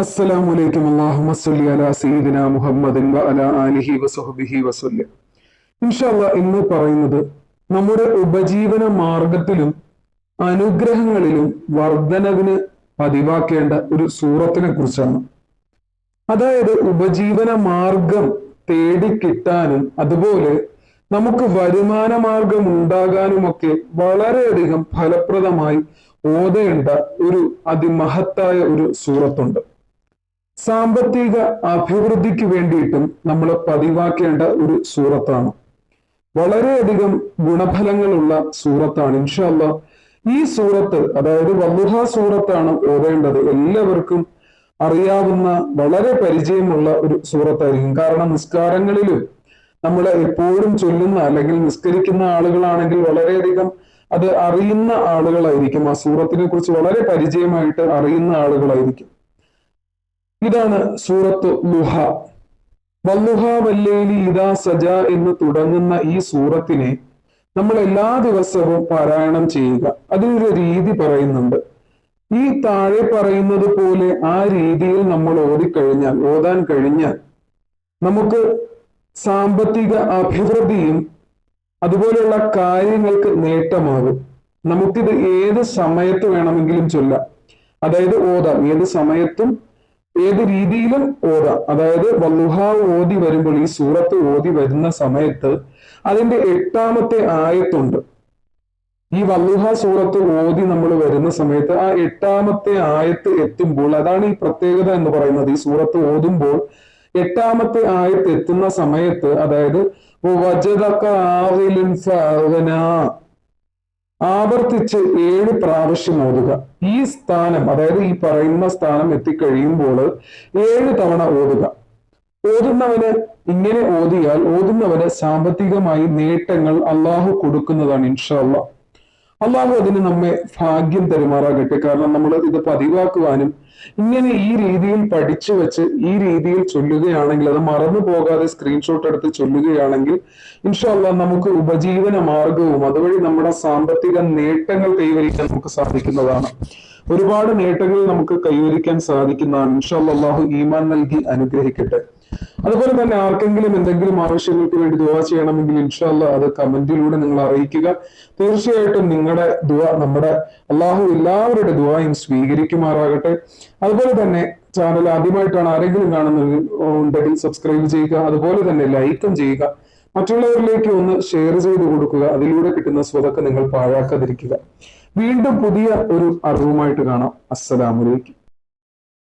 അസ്സലാമു അലൈക്കും. അല്ലാഹുമ്മ സ്വല്ലി അലാ സയ്യിദിന മുഹമ്മദിൻ വ അലാ ആലിഹി വസഹ്ബിഹി വസല്ലം. ഇൻഷാല്ല ഇന്ന് പറയുന്നത് നമ്മുടെ ഉപജീവന മാർഗത്തിലും അനുഗ്രഹങ്ങളിലും വർധനവിന് പതിവാക്കേണ്ട ഒരു സൂറത്തിനെ കുറിച്ചാണ്. അതായത് ഉപജീവന മാർഗം തേടിക്കിട്ടാനും അതുപോലെ നമുക്ക് വരുമാന മാർഗം ഉണ്ടാകാനുമൊക്കെ വളരെയധികം ഫലപ്രദമായി ഓതേണ്ട ഒരു അതിമഹത്തായ ഒരു സൂറത്തുണ്ട്. സാമ്പത്തിക അഭിവൃദ്ധിക്ക് വേണ്ടിയിട്ടും നമ്മൾ പതിവാക്കേണ്ട ഒരു സൂറത്താണ്. വളരെയധികം ഗുണഫലങ്ങളുള്ള സൂറത്താണ്. ഇൻഷല്ല ഈ സൂറത്ത് അതായത് വല്ലുഹ സൂറത്താണ് ഓതേണ്ടത്. എല്ലാവർക്കും അറിയാവുന്ന വളരെ പരിചയമുള്ള ഒരു സൂറത്തായിരിക്കും. കാരണം നിസ്കാരങ്ങളിലും നമ്മൾ എപ്പോഴും ചൊല്ലുന്ന അല്ലെങ്കിൽ നിസ്കരിക്കുന്ന ആളുകളാണെങ്കിൽ വളരെയധികം അത് അറിയുന്ന ആളുകളായിരിക്കും. ആ സൂറത്തിനെ കുറിച്ച് വളരെ പരിചയമായിട്ട് അറിയുന്ന ആളുകളായിരിക്കും. ഇതാണ് സൂറത്ത് ലുഹ. വല്ലുഹ വല്ലേലി ഇതാ സജ എന്ന് തുടങ്ങുന്ന ഈ സൂറത്തിനെ നമ്മൾ എല്ലാ ദിവസവും പാരായണം ചെയ്യുക. അതിനൊരു രീതി പറയുന്നുണ്ട്. ഈ താഴെ പറയുന്നത് പോലെ ആ രീതിയിൽ നമ്മൾ ഓതിക്കഴിഞ്ഞാൽ ഓതാൻ കഴിഞ്ഞാൽ നമുക്ക് സാമ്പത്തിക അഭിവൃദ്ധിയും അതുപോലെയുള്ള കാര്യങ്ങൾക്ക് നേട്ടമാകും. നമുക്കിത് ഏത് സമയത്ത് വേണമെങ്കിലും ചൊല്ലാം. അതായത് ഓതാം. ഏത് സമയത്തും ഏത് രീതിയിലും ഓതാം അതായത് വല്ലുഹ ഓതി വരുമ്പോൾ ഈ സൂറത്ത് ഓതി വരുന്ന സമയത്ത് അതിന്റെ എട്ടാമത്തെ ആയത്തുണ്ട്. ഈ വല്ലുഹ സൂറത്ത് ഓതി നമ്മൾ വരുന്ന സമയത്ത് ആ എട്ടാമത്തെ ആയത്ത് എത്തുമ്പോൾ അതാണ് ഈ പ്രത്യേകത എന്ന് പറയുന്നത്. ഈ സൂറത്ത് ഓതുമ്പോൾ എട്ടാമത്തെ ആയത്ത് എത്തുന്ന സമയത്ത് അതായത് ആവർത്തിച്ച് ഏഴ് പ്രാവശ്യം ഓതുക. ഈ സ്ഥാനം അതായത് ഈ പറയുന്ന സ്ഥാനം എത്തിക്കഴിയുമ്പോൾ ഏഴ് തവണ ഓതുക. ഓതുന്നവന് ഇങ്ങനെ ഓതിയാൽ ഓതുന്നവന് സാമ്പത്തികമായി നേട്ടങ്ങൾ അള്ളാഹു കൊടുക്കുന്നതാണ് ഇൻഷാല്ല അള്ളാഹു അതിന് നമ്മെ ഭാഗ്യം തരുമാറാകട്ടെ. കാരണം നമ്മൾ ഇത് പതിവാക്കുവാനും ഇങ്ങനെ ഈ രീതിയിൽ പഠിച്ചു വെച്ച് ഈ രീതിയിൽ ചൊല്ലുകയാണെങ്കിൽ അത് മറന്നു പോകാതെ സ്ക്രീൻഷോട്ട് എടുത്ത് ചൊല്ലുകയാണെങ്കിൽ ഇൻഷാല്ല നമുക്ക് ഉപജീവന മാർഗവും അതുവഴി നമ്മുടെ സാമ്പത്തിക നേട്ടങ്ങൾ കൈവരിക്കാൻ നമുക്ക് സാധിക്കുന്നതാണ്. ഒരുപാട് നേട്ടങ്ങൾ നമുക്ക് കൈവരിക്കാൻ സാധിക്കുന്നതാണ്. ഇൻഷാല്ലാഹു ഈമാൻ നൽകി അനുഗ്രഹിക്കട്ടെ. അതുപോലെ തന്നെ ആർക്കെങ്കിലും എന്തെങ്കിലും ആവശ്യങ്ങൾക്ക് വേണ്ടി ദുവാ ചെയ്യണമെങ്കിൽ ഇൻഷാല്ല അത് കമന്റിലൂടെ നിങ്ങൾ അറിയിക്കുക. തീർച്ചയായിട്ടും നിങ്ങളുടെ ദുവ നമ്മുടെ അള്ളാഹു എല്ലാവരുടെ ദുവായും സ്വീകരിക്കുമാറാകട്ടെ. അതുപോലെ തന്നെ ചാനൽ ആദ്യമായിട്ടാണ് ആരെങ്കിലും കാണുന്നത് ഉണ്ടെങ്കിൽ സബ്സ്ക്രൈബ് ചെയ്യുക. അതുപോലെ തന്നെ ലൈക്കും ചെയ്യുക. മറ്റുള്ളവരിലേക്ക് ഒന്ന് ഷെയർ ചെയ്ത് കൊടുക്കുക. അതിലൂടെ കിട്ടുന്ന സ്വതൊക്കെ നിങ്ങൾ പാഴാക്കാതിരിക്കുക. വീണ്ടും പുതിയ ഒരു അറിവുമായിട്ട് കാണാം. അസ്സലാമലൈക്കും